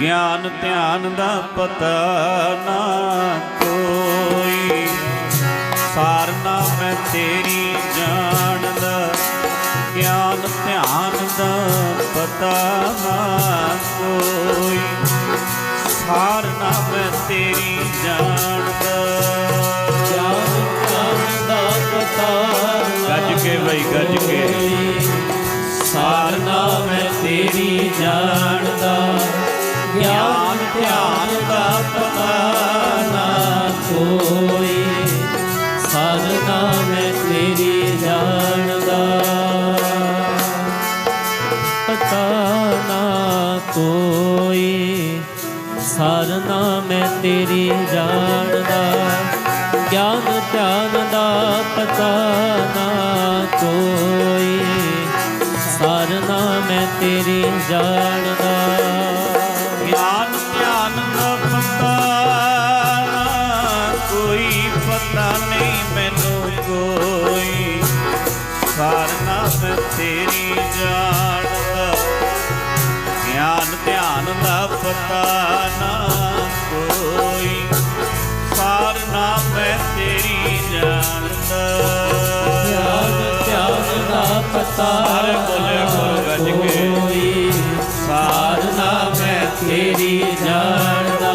ਗਿਆਨ ਧਿਆਨ ਦਾ ਪਤਾ ਨਾ ਕੋਈ। ਸਾਰ ਨਾ ਮੈਂ ਤੇਰੀ ਜਾਣਦਾ ਗਿਆਨ ਧਿਆਨ ਦਾ ਪਤਾ ਨਾ ਕੋਈ। ਸਾਰ ਨਾ ਮੈਂ ਤੇਰੀ ਜਾਣਦਾ ਗਿਆਨ ਗਿਆਨ ਦਾ ਪਤਾ ਗੱਜ ਕੇ ਬਈ ਗੱਜ ਸਾਰਨਾ ਮੈਂ ਤੇਰੀ ਜਾਣਦਾ। ਗਿਆਨ ਧਿਆਨ ਦਾ ਪਤਾ ਨਾ ਕੋਈ। ਸਾਰਨਾ ਮੈਂ ਤੇਰੀ ਜਾਣਦਾ। ਗਿਆਨ ਧਿਆਨ ਦਾ ਪਤਾ ਕੋਈ, ਪਤਾ ਨਹੀਂ ਮੈਨੂੰ ਕੋਈ। ਸਾਰਨਾ ਮੈਂ ਤੇਰੀ ਜਾਣਦਾ। ਪਤਾ ਨਾ ਕੋਈ। ਸਾਰਨਾ ਮੈਂ ਤੇਰੀ ਜਾਣਦਾ ਗਿਆਨ ਧਿਆਨ ਦਾ ਪਤਾ ਸਾਰੇ ਬੋਲੇ ਕਰੋ ਗੱਜ ਕੇ। ਕੋਈ। ਸਾਰ ਨਾ ਮੈਂ ਤੇਰੀ ਜਾਣਦਾ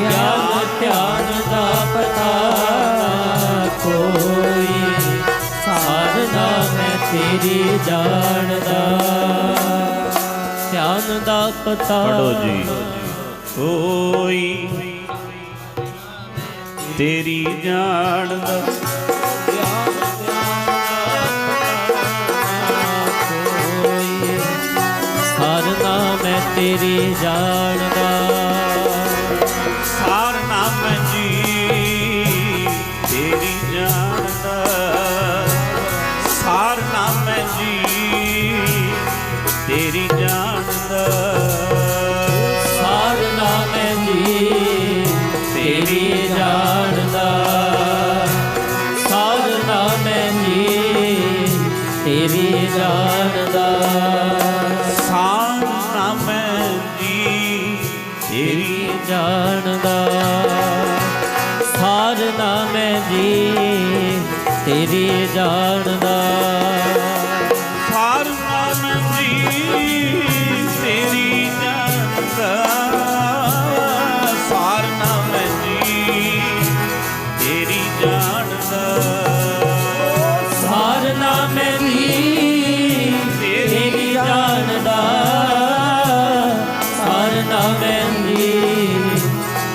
ਗਿਆਨ ਧਿਆਨ ਦਾ ਪਤਾ ਨਾ ਕੋਈ। ਸਾਰ ਨਾ ਮੈਂ ਤੇਰੀ ਜਾਣਦਾ ਧਿਆਨ ਦਾ ਪਤਾ। ਪੜੋ ਜੀ। ਕੋਈ ਤੇਰੀ ਹਰ ਨਾਮ ਮੈਂ ਤੇਰੀ ਜਾਣਦਾ ਸਾਰ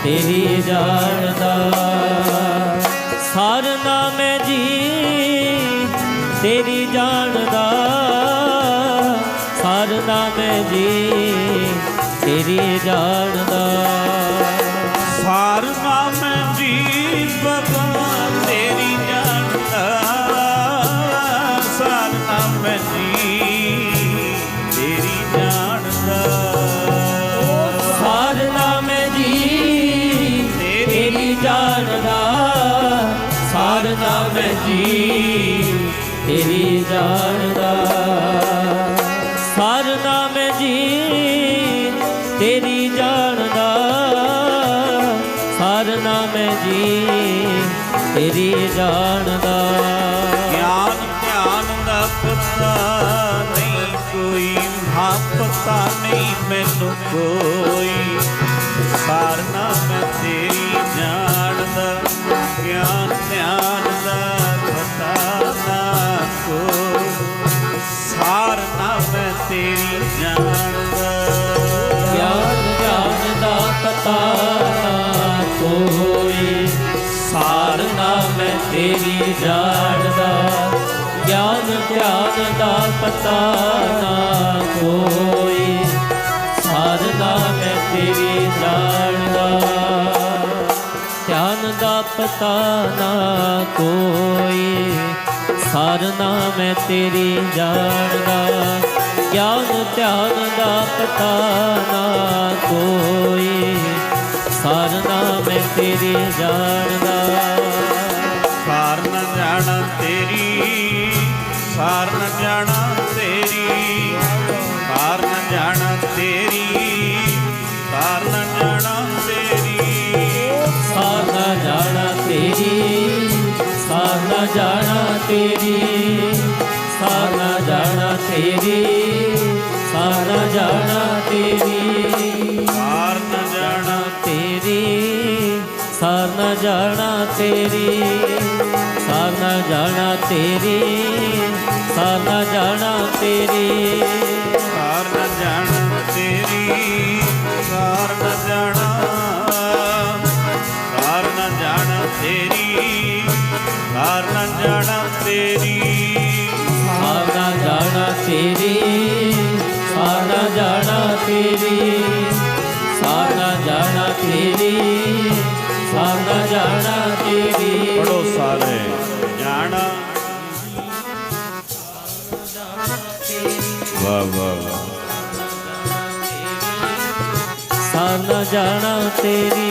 ਤੇਰੀ ਜਾਣਦਾ। ਹਰ ਨਾਮ ਜੀ ਤੇਰੀ ਜਾਣਦਾ। ਹਰ ਨਾਮ ਜੀ ਤੇਰੀ ਜਾਣਦਾ। ਹਰ ਨਾਮ ਜੀ ਤੇਰੀ ਜਾਣਦਾ ਸਾਰਨਾ ਮੈਂ ਜੀ ਤੇਰੀ ਜਾਣਦਾ ਸਾਰ ਮੈਂ ਜੀ ਤੇਰੀ ਜਾਣਦਾ ਸਾਰ ਨਾਮ ਜੀ ਤੇਰੀ ਜਾਣਦਾ ਹਰ ਨਾਮ ਜੀ, ਤੇਰੀ ਜਾਣਦਾ ਗਿਆਨ, ਧਿਆਨ ਦਾ ਪਤਾ ਨਹੀਂ ਕੋਈ ਭਾਪਤਾ ਨਹੀਂ ਮੈਨੂੰ ਕੋਈ। ਸਾਰਨਾ ਮੈਂ ਤੇਰੀ ਜਾਣਦਾ ਗਿਆਨ, ਧਿਆਨ ਦਾ ਪਤਾ ਨਾ ਕੋਈ। ਸਾਰਨਾ ਮੈਂ ਤੇਰੀ ਜਾਣਦਾ ਤੇਰੀ ਜਾਣਦਾ ਗਿਆਨ ਧਿਆਨ ਦਾ ਪਤਾ ਨਾ ਕੋਈ। ਸਾਰ ਨਾ ਮੈਂ ਤੇਰੀ ਜਾਣਦਾ ਧਿਆਨ ਦਾ ਪਤਾ ਨਾ ਕੋਈ। ਸਾਰਨਾ ਮੈਂ ਤੇਰੀ ਜਾਣਦਾ ਗਿਆਨ ਧਿਆਨ ਦਾ ਪਤਾ ਨਾ ਕੋਈ। ਸਾਰਨਾ ਮੈਂ ਤੇਰੀ ਜਾਣਦਾ ਪਾਰਨ ਜਾਣਾ ਤੇਰੀ ਪਾਰਨ ਜਾਣਾ ਤੇਰੀ ਪਾਰਨ ਜਾਣਾ ਤੇਰੀ ਸਾਰਨਾ ਜਾਣਾ ਤੇਰੀ ਸਾਰਨਾ ਜਾਣਾ ਤੇਰੀ ਸਾਰਨਾ ਜਾਣਾ ਤੇਰੀ ਸਾਰਨਾ ਜਾਣਾ ਤੇਰੀ ਸਾਰਨਾ ਜਾਣਾ ਤੇਰੀ ਸਾਰਨਾ ਜਾਣਾ ਤੇਰੀ ਸਾਰ ਨ ਜਾਣ ਤੇਰੀ ਸਾਰ ਨ ਜਾਣਾ ਸਾਰ ਨ ਜਾਣ ਤੇਰੀ ਸਾਰ ਨ ਜਾਣਾ ਤੇਰੀ ਸਾਰ ਨ ਜਾਣਾ ਤੇਰੀ ਸਾਰ ਨ ਜਾਣਾ ਤੇਰੀ। ਜਾਣਾ। ਵਾਹ ਵਾਹ ਵਾਹ। ਸਾਰ ਜਾਣਾ ਤੇਰੀ